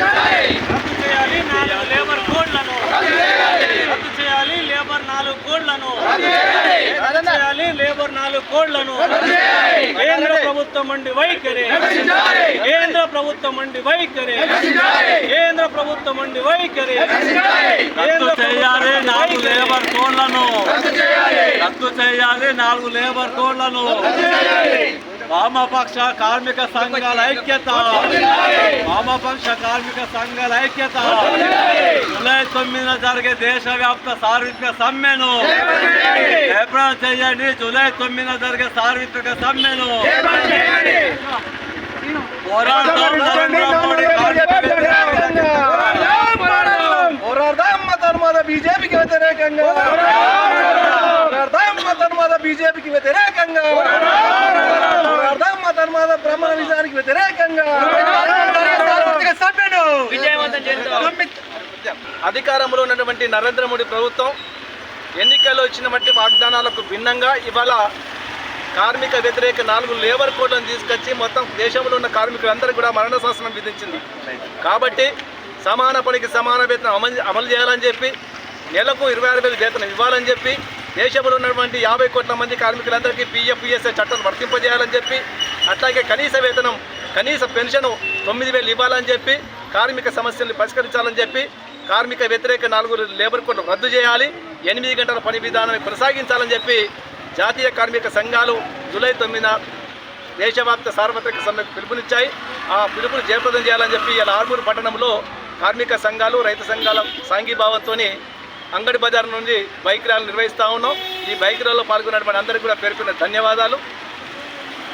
రద్దు చేయాలి నాలుగు లేబర్ కోడ్లను. రద్దు చేయాలి లేబర్ నాలుగు కోడ్లను. రద్దు చేయాలి. లేబర్ నాలుగు కోడ్లను. కేంద్ర ప్రభుత్వం అండి వైఖరి. కేంద్ర ప్రభుత్వం అండి వైఖరి. కేంద్ర ప్రభుత్వం అండి వైఖరి. రద్దు చేయాలి నాలుగు లేబర్ కోడ్లను. రద్దు చేయాలి. నాలుగు లేబర్ కోడ్లను. వామపక్ష కార్మిక సంఘాల ఐక్యత. వామపక్ష కార్మిక సంఘాల ఐక్యత. జూలై తొమ్మిదిన జరిగే దేశవ్యాప్త సార్వత్రిక సమ్మెను. ఏప్రిల్ చేయండి జూలై తొమ్మిదిన జరిగే సార్వత్రిక సమ్మెను. పోరాడదాం నరేంద్ర మోడీ పోరాడదాం మతన్మాద బీజేపీకి వ్యతిరేకంగా పోరాడదాం మతన్మాద బీజేపీకి వ్యతిరేకంగా పోరాడదాం మతన్మాద బ్రహ్మ విజయానికి వ్యతిరేకంగా అధికారంలో ఉన్నటువంటి నరేంద్ర మోడీ ప్రభుత్వం ఎన్నికల్లో ఇచ్చినటువంటి వాగ్దానాలకు భిన్నంగా ఇవాళ కార్మిక వ్యతిరేక నాలుగు లేబర్ కోడ్లను తీసుకొచ్చి మొత్తం దేశంలో ఉన్న కార్మికులందరూ కూడా మరణ శాసనం విధించింది. కాబట్టి సమాన పనికి సమాన వేతనం అమలు అమలు చేయాలని చెప్పి నెలకు ఇరవై ఆరు వేలు వేతనం ఇవ్వాలని చెప్పి దేశంలో ఉన్నటువంటి యాభై కోట్ల మంది కార్మికులందరికీ పీఎఫ్ చట్టం చట్టాలు వర్తింపజేయాలని చెప్పి అట్లాగే కనీస వేతనం కనీస పెన్షన్ తొమ్మిది వేలు ఇవ్వాలని చెప్పి కార్మిక సమస్యల్ని పరిష్కరించాలని చెప్పి కార్మిక వ్యతిరేక నాలుగు లేబర్ కోడ్లు రద్దు చేయాలి. ఎనిమిది గంటల పని విధానాన్ని కొనసాగించాలని చెప్పి జాతీయ కార్మిక సంఘాలు జూలై తొమ్మిదిన దేశవ్యాప్త సార్వత్రిక సమ్మెకు పిలుపునిచ్చాయి. ఆ పిలుపుని జయప్రదం చేయాలని చెప్పి ఇలా ఆర్మూరు పట్టణంలో కార్మిక సంఘాలు రైతు సంఘాల సాంఘీభావంతో అంగడి బజార్ నుండి బైక్ ర్యాలు నిర్వహిస్తూ ఉన్నాం. ఈ బైక్ ర్యాల్లో పాల్గొన్నటువంటి అందరికీ కూడా పేర్కొన్న ధన్యవాదాలు.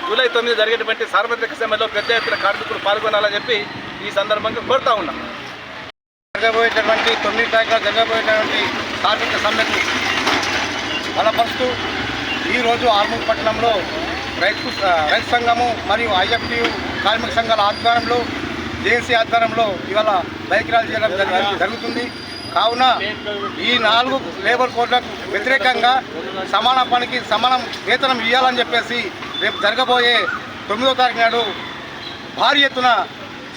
జూలై తొమ్మిది జరిగేటువంటి సార్వత్రిక సమ్మెలో పెద్ద ఎత్తున కార్మికులు పాల్గొనాలని చెప్పి ఈ సందర్భంగా కోరుతా ఉన్నాం. జరగబోయేటటువంటి తొమ్మిది తారీఖున జరగబోయేటటువంటి కార్మిక సమ్మెకు బలపరుస్తూ ఈరోజు ఆర్మూర్ పట్టణంలో రైతు రైతు సంఘము మరియు ఐఎఫ్టీ కార్మిక సంఘాల ఆధ్వర్యంలో జేఏసీ ఆధ్వర్యంలో ఇవాళ బైక్ ర్యాలీ చేయడం జరుగుతుంది. కావున ఈ నాలుగు లేబర్ కోడ్లకు వ్యతిరేకంగా సమాన పనికి సమానం వేతనం ఇవ్వాలని చెప్పేసి రేపు జరగబోయే తొమ్మిదో తారీఖు నాడు భారీ ఎత్తున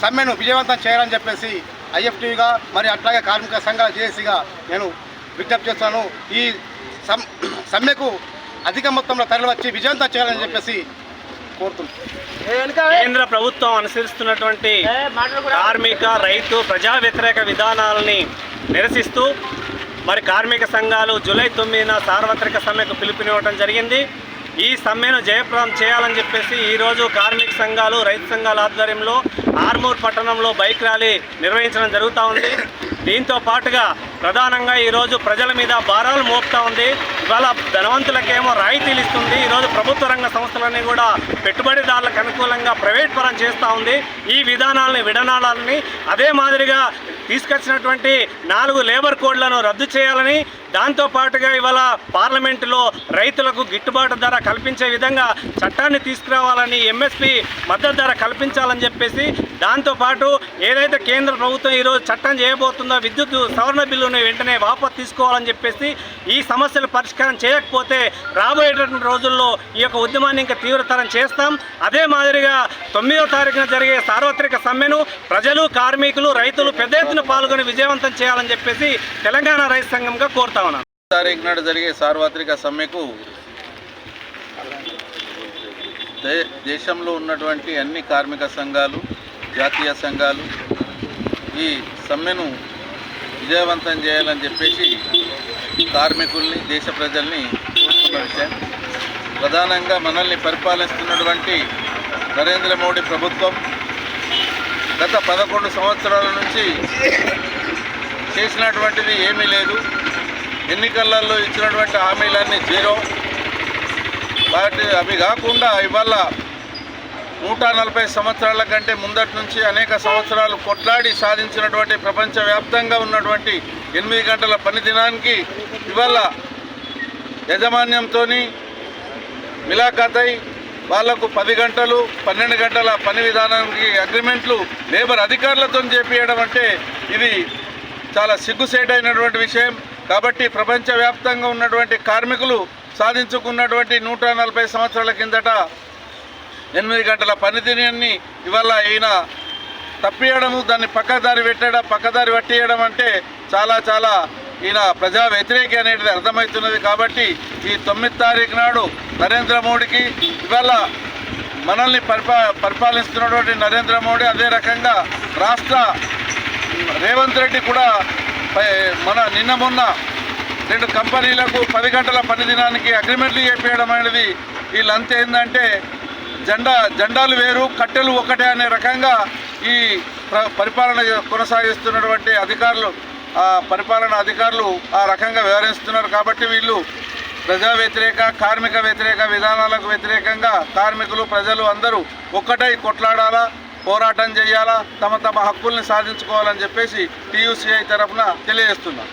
సమ్మెను విజయవంతం చేయాలని చెప్పేసి ఐఎఫ్టీగా మరి అట్లాగే కార్మిక సంఘాల జేఏసీగా నేను విజ్ఞప్తి చేస్తాను. ఈ సమ్ సమ్మెకు అధిక మొత్తంలో తరలివచ్చి విజయవంతం చేయాలని చెప్పేసి కోరుతున్నాను. కేంద్ర ప్రభుత్వం అనుసరిస్తున్నటువంటి కార్మిక రైతు ప్రజా వ్యతిరేక విధానాలని నిరసిస్తూ మరి కార్మిక సంఘాలు జూలై తొమ్మిదిన సార్వత్రిక సమ్మెకు పిలుపునివ్వడం జరిగింది. ఈ సమ్మెను జయప్రదం చేయాలని చెప్పేసి ఈరోజు కార్మిక సంఘాలు రైతు సంఘాల ఆధ్వర్యంలో ఆర్మూర్ పట్టణంలో బైక్ ర్యాలీ నిర్వహించడం జరుగుతూ ఉంది. దీంతో పాటుగా ప్రధానంగా ఈరోజు ప్రజల మీద భారాలు మోపుతా ఉంది. ఇవాళ ధనవంతులకేమో రాయితీలు ఇస్తుంది. ఈరోజు ప్రభుత్వ రంగ సంస్థలన్నీ కూడా పెట్టుబడిదారులకు అనుకూలంగా ప్రైవేట్ పరం చేస్తూ ఉంది. ఈ విధానాలని విడనాడాలని అదే మాదిరిగా తీసుకొచ్చినటువంటి నాలుగు లేబర్ కోడ్లను రద్దు చేయాలని దాంతో పాటుగా ఇవాళ పార్లమెంటులో రైతులకు గిట్టుబాటు ధర కల్పించే విధంగా చట్టాన్ని తీసుకురావాలని ఎంఎస్పి మద్దతు ధర కల్పించాలని చెప్పేసి దాంతోపాటు ఏదైతే కేంద్ర ప్రభుత్వం ఈరోజు చట్టం చేయబోతుందో విద్యుత్ సవరణ బిల్లును వెంటనే వాపసు తీసుకోవాలని చెప్పేసి ఈ సమస్యలు పరిష్కారం చేయకపోతే రాబోయేటటువంటి రోజుల్లో ఈ యొక్క ఉద్యమాన్ని ఇంకా తీవ్రతరం చేస్తాం. అదే మాదిరిగా తొమ్మిదో తారీఖున జరిగే సార్వత్రిక సమ్మెను ప్రజలు కార్మికులు రైతులు పెద్ద ఎత్తున పాల్గొని విజయవంతం చేయాలని చెప్పేసి తెలంగాణ రైతు సంఘంగా కోరుతాం తారీఖు నాడు జరిగే సార్వత్రిక సమ్మెకు దేశంలో ఉన్నటువంటి అన్ని కార్మిక సంఘాలు జాతీయ సంఘాలు ఈ సమ్మెను విజయవంతం చేయాలని చెప్పేసి కార్మికుల్ని దేశ ప్రజల్ని కోరుతున్న విషయం ప్రధానంగా మనల్ని పరిపాలిస్తున్నటువంటి నరేంద్ర మోడీ ప్రభుత్వం గత పదకొండు సంవత్సరాల నుంచి చేసినటువంటిది ఏమీ లేదు. ఎన్నికలలో ఇచ్చినటువంటి హామీలన్నీ జీరో. వాటి అవి కాకుండా ఇవాళ నూట నలభై సంవత్సరాల కంటే ముందటి నుంచి అనేక సంవత్సరాలు కొట్లాడి సాధించినటువంటి ప్రపంచవ్యాప్తంగా ఉన్నటువంటి ఎనిమిది గంటల పని దినానికి ఇవాళ యాజమాన్యంతో మిలాఖాతై వాళ్ళకు పది గంటలు పన్నెండు గంటల పని విధానానికి అగ్రిమెంట్లు లేబర్ అధికారులతో చేపించడం అంటే ఇది చాలా సిగ్గుసేటైనటువంటి విషయం. కాబట్టి ప్రపంచవ్యాప్తంగా ఉన్నటువంటి కార్మికులు సాధించుకున్నటువంటి నూట నలభై సంవత్సరాల కిందట ఎనిమిది గంటల పనిదినాన్ని ఇవాళ ఈయన తప్పియడము దాన్ని పక్కదారి పెట్టడం పక్కదారి పట్టియడం అంటే చాలా చాలా ఈయన ప్రజా వ్యతిరేకి అనేది అర్థమవుతున్నది కాబట్టి ఈ తొమ్మిది తారీఖు నాడు నరేంద్ర మోడీకి ఇవాళ మనల్ని పరిపా పరిపాలిస్తున్నటువంటి నరేంద్ర మోడీ అదే రకంగా రాష్ట్ర రేవంత్ రెడ్డి కూడా మన నిన్న మొన్న రెండు కంపెనీలకు పది గంటల పని దినానికి అగ్రిమెంట్లు చేపేయడం అనేది వీళ్ళంతా ఏంటంటే జెండా జెండాలు వేరు కట్టెలు ఒకటే అనే రకంగా ఈ పరిపాలన కొనసాగిస్తున్నటువంటి అధికారులు ఆ పరిపాలన అధికారులు ఆ రకంగా వ్యవహరిస్తున్నారు కాబట్టి వీళ్ళు ప్రజా వ్యతిరేక కార్మిక వ్యతిరేక విధానాలకు వ్యతిరేకంగా కార్మికులు ప్రజలు అందరూ ఒక్కటై కొట్లాడాలా? పోరాటం చేయాలా? తమ తమ హక్కుల్ని సాధించుకోవాలని చెప్పేసి టీయూసీఐ తరఫున తెలియజేస్తున్నాం.